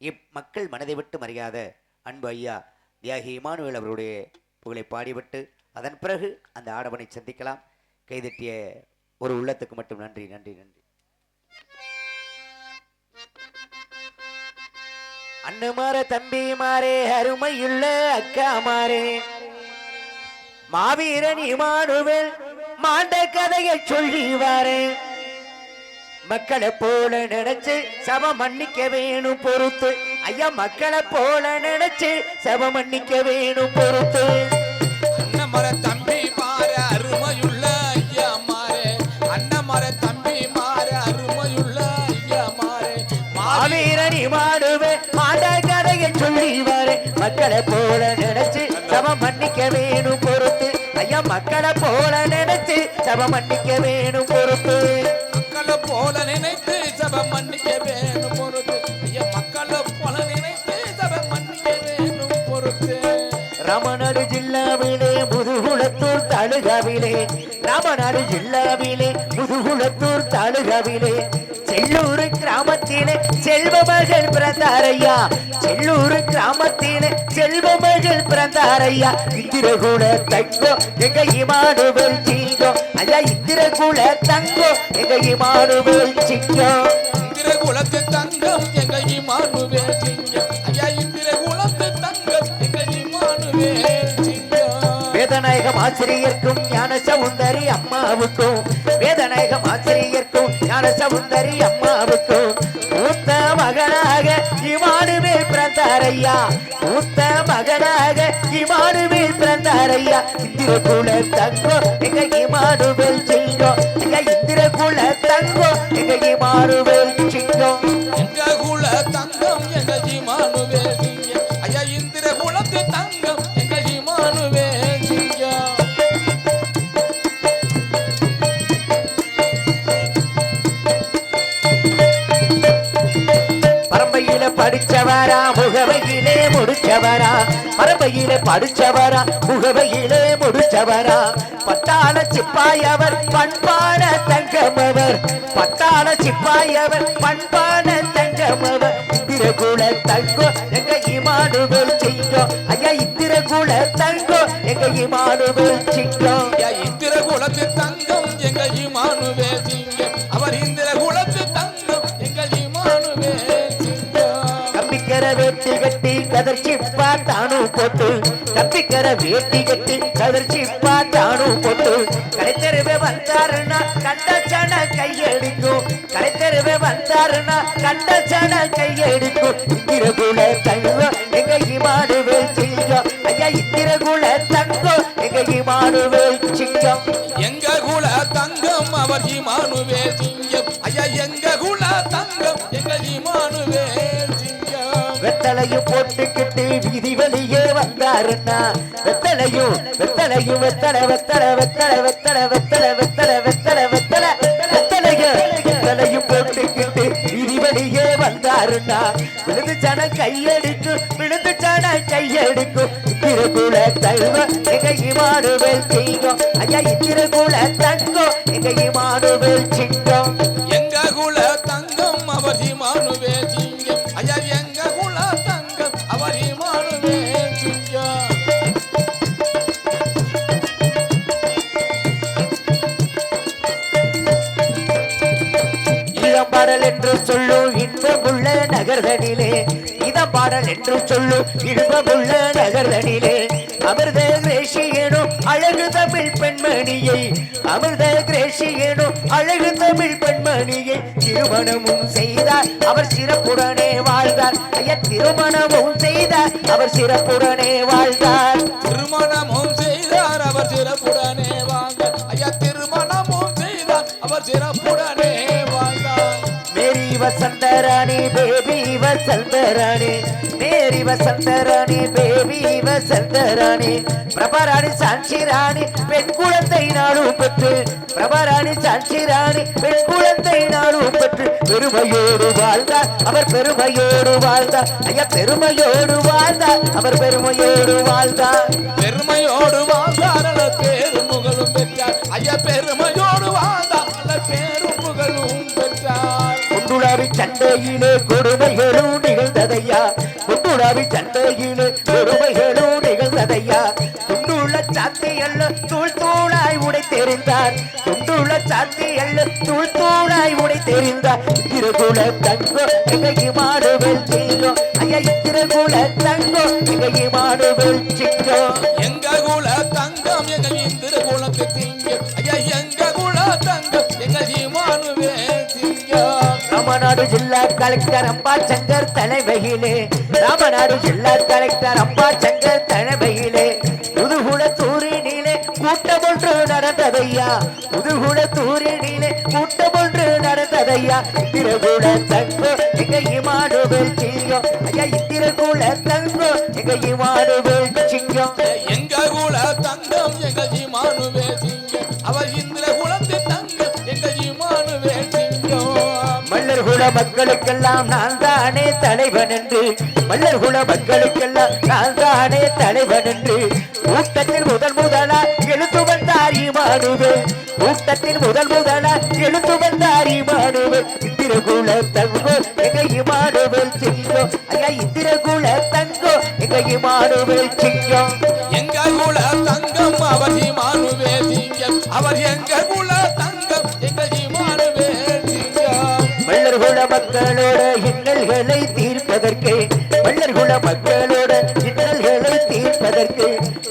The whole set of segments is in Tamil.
இம்மக்கள் மனதை விட்டு மறியாத அன்பு ஐயா தியாகி இமானுவேல் அவருடைய புகழை பாடிவிட்டு அதன் பிறகு அந்த ஆடவனை சந்திக்கலாம். கைதட்டிய ஒரு உள்ளத்துக்கு மட்டும் நன்றி நன்றி நன்றி. அண்ணமார தம்பி மாறே அருமையுள்ள அக்கா மாறே. மாவீரன் இமானுவேல் மாண்ட கதையை சொல்லி வாரேன் மக்களை போல நினைச்சு சப மன்னிக்க வேணும் பொறுத்து. ஐயா மக்களை போல நினைச்சு சப மன்னிக்க வேணும் பொறுத்து. அண்ணமர தம்பி மாற அருமையுள்ள ஐயா மாறே. அண்ணமர தம்பி மாற அருமையுள்ள ஐயா மாறே. மாவீரன் இமானுவே மாண்ட கதையை சொல்லி வாரேன் மக்களை போல நினைச்சு சப மன்னிக்க வேணும் பொறுத்து. ஐயா மக்களை போல நினைச்சு சப மன்னிக்க வேணும் ராமநாடு ஜில்லாவிலே முதுகுளத்தூர் தாலுகாவிலே ராமநாடு ஜில்லாவிலே முதுகுளத்தூர் தாலுகாவிலே செல்லூர் கிராமத்திலே செல்வ மகள் பிறந்தாரையா? செல்லூர் கிராமத்திலே செல்வ மகள் பிறந்தாரையா? இத்திரகுல தங்கோ எங்க இமானுவேல் சிங்கோ. ஐயா இத்திரகுல தங்கோ எங்க இமானுவேல் சிங்கோ. இந்திர குலத்து தங்கம் எங்க இமானுவே சிங்கம் வேதநாயகம் ஆசிரியர்க்கும் ஞான சவுந்தரி அம்மாவுக்கும். வேதநாயகம் ஆசிரியர்க்கும் ஞான சவுந்தரி அம்மாவுக்கும். மூத்த மகனாக இமானுவேல் பிறந்தாரையா? மூத்த மகனாக இமானுவேல் பிறந்தாரையா? இந்திர குல தங்கோ எங்க இமானுவேல் சிங்கம் எங்க இந்திர குல தங்கோ எங்க இமானுவேல் படிச்சவரா முகவையிலே முடிச்சவரா பரம்பையில படிச்சவரா முகவையிலே முடிச்சவரா. பட்டாள சிப்பாயவர் பண்பான தங்கமவர். பட்டாள சிப்பாயவர் பண்பான தங்கமவர். இத்திரகுல தங்கோ எங்க இமானுவேல் சிங்கோ. ஐயா இத்திரகுல தங்கோ எங்க இமானுவேல் சிங்கம் ஐயா காய்ச்சல் கட்டி கதர்ச்சி பார்த்தானும் போட்டு? தப்பிக்கிற வேட்டி கட்டி கதர்ச்சி பார்த்தானும் போட்டு? கடைத்தெருவே வந்தாருன்னா கண்டச்சன கையடிக்கும். கடைத்தெருவே வந்தாருன்னா கண்டச்சன கையடிக்கும். இந்திர குல தங்கம் எங்க இமானுவேல் சிங்கம். ஐயா இந்திர குல தங்கம் எங்க இமானுவேல் சிங்கம். எங்க குல தங்கம் அவர் இமானுவேல் சிங்கம். வெத்தலையும் போட்டுக்கிட்டு வீதி வெளியே வந்தாருன்னா வெத்தலையும் வெத்தலையும் வெத்தலை வெத்தலை வெத்தலை வெத்தலை வெத்தலை வெத்தலை வெத்தலை வெத்தலை வெத்தலையும் வெத்தலையும் போட்டுக்கிட்டு வீதி வெளியே வந்தாருன்னா விழுந்து சன கையடிக்கும் விழுந்து சன கையடிக்கும். இத்திரகுல தழுவ எங்க இமானுவேல் செய்யும் ஐயா இத்திரகுல தங்கம் சொல்லு இன்பமுள்ள நகர்தனிலே இத பாடல் என்று சொல்லு இன்பமுள்ள நகர்தனிலே. அமிர்த கிரேஷி அழகு தமிழ் பெண்மணியை அமிர்த கிரேஷி அழகு தமிழ் பெண்மணியை திருமணமும் செய்தார். அவர் சிறப்புடனே வாழ்ந்தார். ஐயா திருமணமும் செய்தார். அவர் சிறப்புடனே வாழ்ந்தார். திருமணமும் செய்தார். அவர் சிறப்புடனே வாழ்ந்தார். ஐயா திருமணமும் செய்தார். அவர் சிறப்புடனே வாழ்ந்தார். Mary Vasantharani Baby Vasantharani. Mary Vasantharani Baby Vasantharani. Prabharani சாட்சி ராணி பெண் குழந்தை நாடும் பெற்று. பிரபராணி சாட்சி ராணி பெண் குழந்தை நாடும் பெற்று. பெருமையோடு வாழ்ந்தார் அவர் பெருமையோடு வாழ்ந்தார் ஐயா பெருமையோடு வாழ்ந்தார் அவர் பெருமையோடு வாழ்ந்தார் பெருமை பேரும் சண்டையிலே கொடுமைகளும் நிகழ்ந்ததையா? நிகழ்ந்ததையா சண்டையிலே கொடுமைகளும் நிகழ்ந்ததையா? துண்டுள்ள சாத்தி அல்ல தூள் தூளாய் உடை தெரிந்தார் துண்டுள்ள சாத்தி அல்ல தூள் தூளாய் உடை தெரிந்தார் திருகுல தங்கோ எங்க இமானுவல் ஐயா திருகுல தங்கோ எங்க ஜில்லா கலெக்டர் அப்பா சங்கர் தலைமையிலே ராமநாடு ஜில்லா கலெக்டர் அப்பா சங்கர் தலைமையிலே முதுகுல கூட்டம் ஒன்று நடந்ததையா? முதுகுல கூட்டம் ஒன்று நடந்ததையா? இத்திரகுல தங்கோ எங்க இமானுவேல் சிங்கம். ஐயா இத்திரகுல தங்கோ எங்க இமானுவேல் சிங்கம். எங்க குல தங்க குல மக்களுக்கெல்லாம் நான் தானே தலைவன் என்று மல்லர் குல மக்களுக்கெல்லாம் நான் தானே தலைவன் என்று கூட்டத்தில் முதல் முதலா எழுத்து வந்தாரி இமானுவே கூட்டத்தில் முதல் முதலா எழுத்து வந்தார் இமானுவே இத்திரகுல தங்கோ எங்க இமானுவேல் சிங்கம் ஐயா இத்திரகுல தங்கோ எங்க இமானுவேல் சிங்கம் எங்க குல தங்கம் அவர் இமானுவே திங்கம் அவர் எங்க குல மல்லர் மக்களோட இன்னல்களை தீர்ப்பதற்கு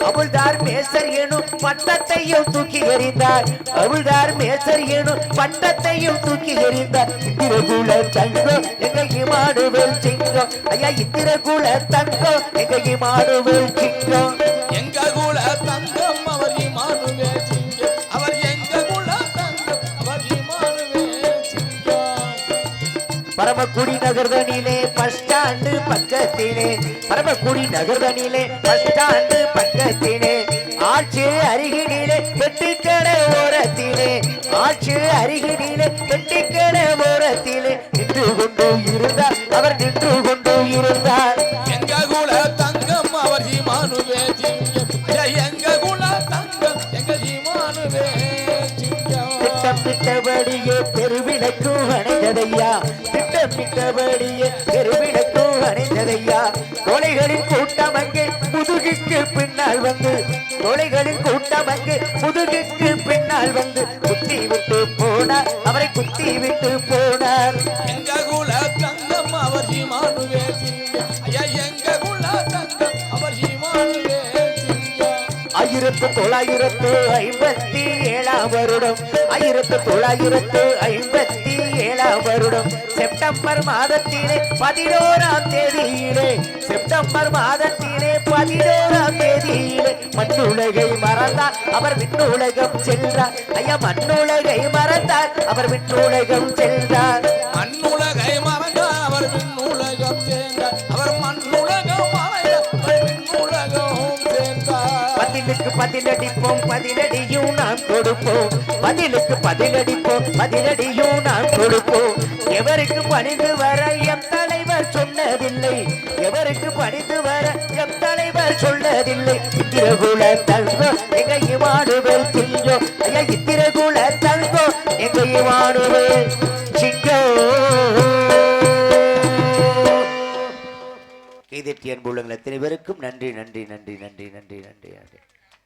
அவள்தார் மேசர் எனும் பட்டத்தையும் தூக்கி எறிந்தார். அவள்தார் மேசர் எனும் பட்டத்தையும் தூக்கி எறிந்தார். இந்திரகுல தங்கம் எங்க இமானுவேல் சிங்கம். ஐயா இந்திரகுல தங்கம் எங்க இமானுவேல் சிங்கம். எங்க குல தங்கம் பரமக்குடி நகர்தனிலே பஸ் ஸ்டாண்டு பக்கத்திலே. பரமக்குடி நகர்தனிலே பஸ் ஸ்டாண்டு பக்கத்திலே. ஆட்சி அருகினிலே வெட்டுக்கடை ஓரத்திலே. ஆட்சி அருகினிலே வெட்டுக்கடை ஓரத்திலே. நின்று கொண்டு திட்டமிட்டபடியே பெருவிளக்கும் அணைந்ததையா கொலைகளின் கூட்டம் அங்கே முதுகுக்கு பின்னால் வந்து கொலைகளின் கூட்டம் அங்கே முதுகுக்கு பின்னால் வந்து குத்தி விட்டு போனார். அவரை குத்தி விட்டு போனார். எங்க குல தங்கம் அவர் இமானுவே திங்கம் ஐயா எங்க குல தங்கம் அவர் இமானுவே திங்கம் ஆயிரத்து தொள்ளாயிரத்து ஐம்பத்தி ஏழாம் வருடம் ஆயிரத்து தொள்ளாயிரத்து ஐம்பத்தி ஏழாம் வருடம் செப்டம்பர் மாதத்திலே பதினோராம் தேதியிலே செப்டம்பர் மாதத்திலே பதினோராம் தேதியிலே மண்ணுலகை மறந்தார். அவர் விண்ணுலகம் சென்றார் ஐயா மண்ணுலகை மறந்தார். அவர் விண்ணுலகம் சென்றார் பதிலுக்கு பதிலடிப்போம் பதிலடியும் நாம் கொடுப்போம். பதிலுக்கு பதிலடிப்போம் பதிலடியும் நாம் கொடுப்போம். எவருக்கு பணிந்து வர எம் தலைவர் சொன்னதில்லை. எவருக்கு பணிந்து வர எம் தலைவர் சொன்னதில்லை. இத்திரகுல அத்தனை பேருக்கும் நன்றி நன்றி நன்றி நன்றி நன்றி நன்றி நன்றி.